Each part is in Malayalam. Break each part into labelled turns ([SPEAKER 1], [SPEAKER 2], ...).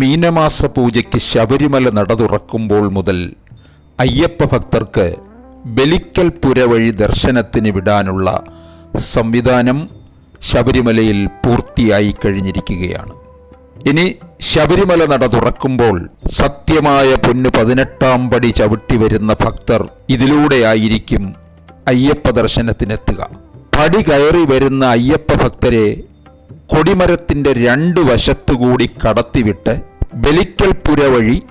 [SPEAKER 1] മീനമാസ പൂജയ്ക്ക് ശബരിമല നട തുറക്കുമ്പോൾ മുതൽ അയ്യപ്പ ഭക്തർക്ക് ബലിക്കൽ പുര വഴി ദർശനത്തിന് വിടാനുള്ള സംവിധാനം ശബരിമലയിൽ പൂർത്തിയായി കഴിഞ്ഞിരിക്കുകയാണ്. ഇനി ശബരിമല നട തുറക്കുമ്പോൾ സത്യമായ പൊന്നു പതിനെട്ടാം പടി ചവിട്ടി വരുന്ന ഭക്തർ ഇതിലൂടെയായിരിക്കും അയ്യപ്പ ദർശനത്തിനെത്തുക. പടി കയറി വരുന്ന അയ്യപ്പ ഭക്തരെ കൊടിമരത്തിന്റെ രണ്ട് വശത്തുകൂടി കടത്തിവിട്ട് ബലിക്കൽ പുര വഴി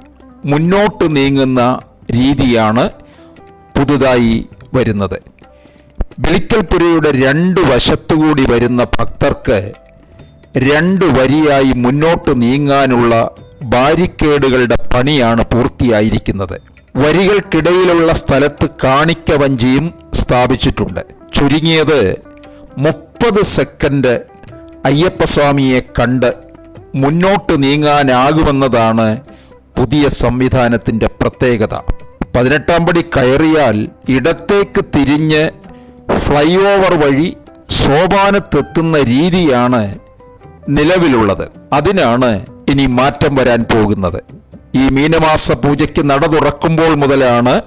[SPEAKER 1] മുന്നോട്ട് നീങ്ങുന്ന രീതിയാണ് പുതുതായി വരുന്നത്. ബലിക്കൽ പുരയുടെ രണ്ട് വശത്തുകൂടി വരുന്ന ഭക്തർക്ക് രണ്ട് വരിയായി മുന്നോട്ട് നീങ്ങാനുള്ള ബാരിക്കേഡുകളുടെ പണിയാണ് പൂർത്തിയായിരിക്കുന്നത്. വരികൾക്കിടയിലുള്ള സ്ഥലത്ത് കാണിക്കവഞ്ചിയും സ്ഥാപിച്ചിട്ടുണ്ട്. ചുരുങ്ങിയത് മുപ്പത് സെക്കൻഡ് അയ്യപ്പസ്വാമിയെ കണ്ട് മുന്നോട്ട് നീങ്ങാനാകുമെന്നതാണ് പുതിയ സംവിധാനത്തിന്റെ പ്രത്യേകത. പതിനെട്ടാം പടി കയറിയാൽ ഇടത്തേക്ക് തിരിഞ്ഞ് ഫ്ലൈ ഓവർ വഴി സോപാനത്തെത്തുന്ന രീതിയാണ് നിലവിലുള്ളത്. അതിനാണ് ഇനി മാറ്റം വരാൻ പോകുന്നത്. ഈ മീനമാസ പൂജയ്ക്ക് നട തുറക്കുമ്പോൾ മുതലാണ്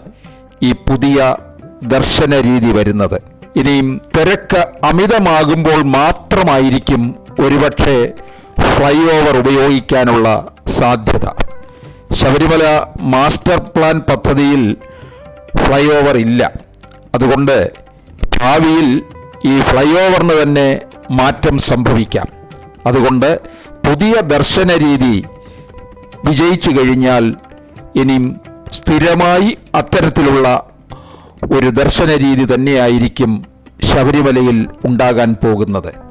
[SPEAKER 1] ഈ പുതിയ ദർശന രീതി വരുന്നത്. ഇനിയും തിരക്ക് അമിതമാകുമ്പോൾ മാത്രമായിരിക്കും ഒരുപക്ഷെ ഫ്ലൈ ഓവർ ഉപയോഗിക്കാനുള്ള സാധ്യത. ശബരിമല മാസ്റ്റർ പ്ലാൻ പദ്ധതിയിൽ ഫ്ലൈ ഓവർ ഇല്ല. അതുകൊണ്ട് ഭാവിയിൽ ഈ ഫ്ലൈ ഓവറിന് തന്നെ മാറ്റം സംഭവിക്കാം. അതുകൊണ്ട് പുതിയ ദർശന രീതി വിജയിച്ചു കഴിഞ്ഞാൽ ഇനിയും സ്ഥിരമായി അത്തരത്തിലുള്ള ഒരു ദർശന രീതി തന്നെയായിരിക്കും ശബരിമലയിൽ ഉണ്ടാകാൻ പോകുന്നത്.